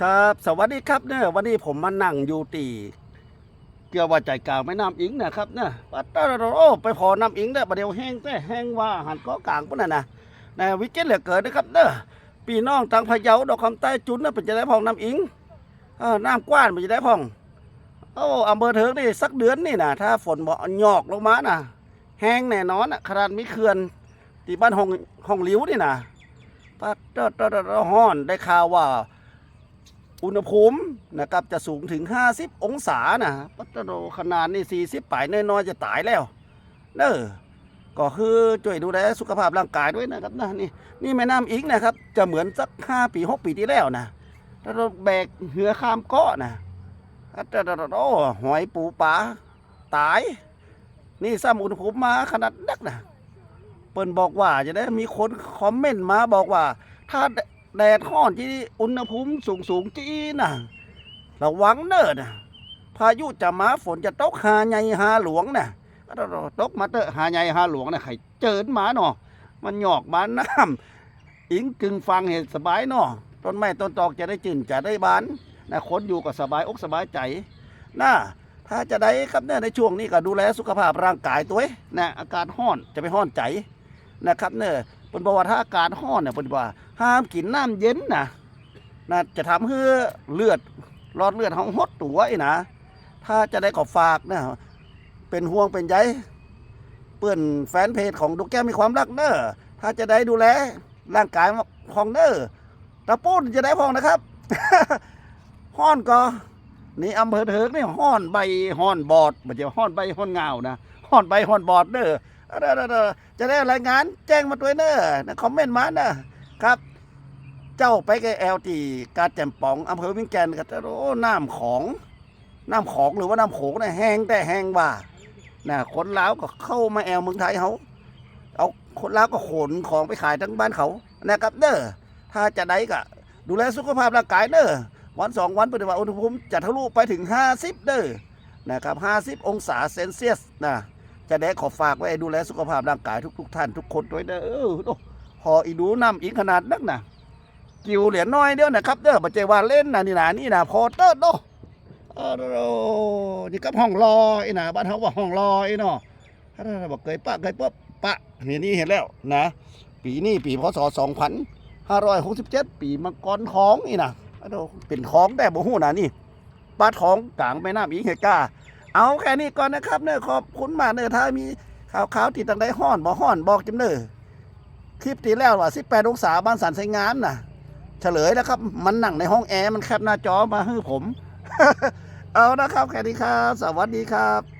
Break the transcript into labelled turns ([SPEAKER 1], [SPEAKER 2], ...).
[SPEAKER 1] ครับ สวัสดีครับเนี่ยวันนี้ผมมานั่งอยู่ตีเกี่ยวว่าใจกลางแม่น้ำอิงนะครับเนี่ยปัตตาโอ้ไปพอน้ำอิงเนี่ยประเดี๋ยวแห้งแต่แห้งว่าหันก็กลางปุ่นน่ะนะในวิกฤตเหลือเกินนะครับเด้อปีน้องทางพะเยาดอกคำใต้จุนน่ะเป็นจะได้พองน้ำอิงเออน้ำกว้านเป็นจะได้พองโอ้อำเภอเถิงนี่สักเดือนนี่นะถ้าฝนบ่หยอกลงมาน่ะ แห้งแน่นอนอะขนาดมีเขื่อนที่บ้านห้องห้องลิวนี่นะปัตตาตาฮ้อนได้ข่าวว่า อุณหภูมินะครับจะสูงถึง 50 องศานะปัตโนขนาดนี่40ป่ายน้อยๆจะตายแล้วเด้อก็คือช่วยดูแลสุขภาพร่างกายด้วยนะครับนะนี่นี่แม่น้ำอิงนะครับ จะเหมือนสัก 5 ปี 6 ปีที่แล้วนะถ้าเราแบกเหือข้ามเกาะนะปัตตโนหอยปูปลาตาย นี่ซ้ำอุณหภูมิมาขนาดนักนะเปิ้นบอกว่าจะได้มีคนคอมเมนต์มาบอกว่า ถ้า แดดร้อนที่อุณหภูมิสูงสูงจีน่ะ ระวังเนิดนะพายุจะมาฝนจะตกหาใหญ่หาหลวงน่ะตกมาเตอะหาใหญ่หาหลวงน่ะใครเจิดมาเนาะมันหยอกมาน้ำอิงกึงฟังเห็นสบายเนาะต้นไม้ต้นตอกจะได้จืนจะได้บานนะคนอยู่ก็สบายอกสบายใจนะถ้าจะได้ครับเนี่ยในช่วงนี้ก็ดูแลสุขภาพร่างกายตัวเองนะอากาศร้อนจะไปร้อนใจนะครับเนี่ย เป็นบอกว่าถ้าอากาศร้อนเนี่ยเป็นว่าห้ามกินน้ำเย็นนะนะจะทำให้เลือดหลอดเลือดของหดตัวไอ้นะถ้าจะได้ขอฝากนะเป็นห่วงเป็นใยเปื่อนแฟนเพจของดูแก้วมีความรักเนอะถ้าจะได้ดูแลร่างกายของเนอะตะปูนจะได้พองนะครับห้อนก็นี่อำเภอเถิกนี่ห้อนใบห้อนบอดมันจะห้อนใบห้อนเงานะห้อนใบห้อนบอดเนอะ เด้อเด้อเด้อจะได้รายงานแจ้งมาด้วยเนอะนะคอมเมนต์มาเนอะครับ เจ้าไปกับแอลตีกาดแจ่มป๋องอำเภอวิ่งแกนก็จะโอ้น้ำของน้ำของหรือว่าน้ำโขงเนี่ยแห้งแต่แห้งว่านะคนลาวก็เข้ามาแอลเมืองไทยเขาเอาคนลาวก็ขนของไปขายทั้งบ้านเขานะครับเด้อถ้าจะได้ก็ดูแลสุขภาพร่างกายเด้อวันสองวันปฏิบัติอุณหภูมิจะทะลุไปถึง 50 เด้อนะครับ 50 องศาเซนเซียสนะ จะได้ขอฝากไว้ดูแลสุขภาพร่างกายทุก ๆ ท่านทุกคนด้วยเด้อเออโอ้พออีดูน้ำอีกขนาดนักนะกิวเหรียญน้อยเดียวนะครับเด้อปัจเจว่าเล่นนะนี่นะนี่นะพอเติร์ดโดเออโอ้นี่กับห้องรอไอ้นะบ้านเขาว่าห้องรอไอ้เนาะถ้าเราบอกเคยปะเคยปุ๊บปะนี่นี่เห็นแล้วนะ ปีนี้ปีพศสองพันห้าร้อยหกสิบเจ็ดปีมังกรทองนี่นะโอ้เป็นของแต่บ่หู้นะนี่ปลาทองกลางแม่น้ำอีเฮกา เอาแค่นี้ก่อนนะครับเนอขอบคุณมากเนอถ้ามีข่าวข่าวติดต่างได้ห้อนบ่ห้อนบอกจำเนอคลิปตีแล้วว่า18องศาบ้านสันไซงามน่ะ เฉลยแล้วครับ มันนั่งในห้องแอร์มันแคบหน้าจอมาให้ผม เอานะครับแค่นี้ครับ สวัสดีครับ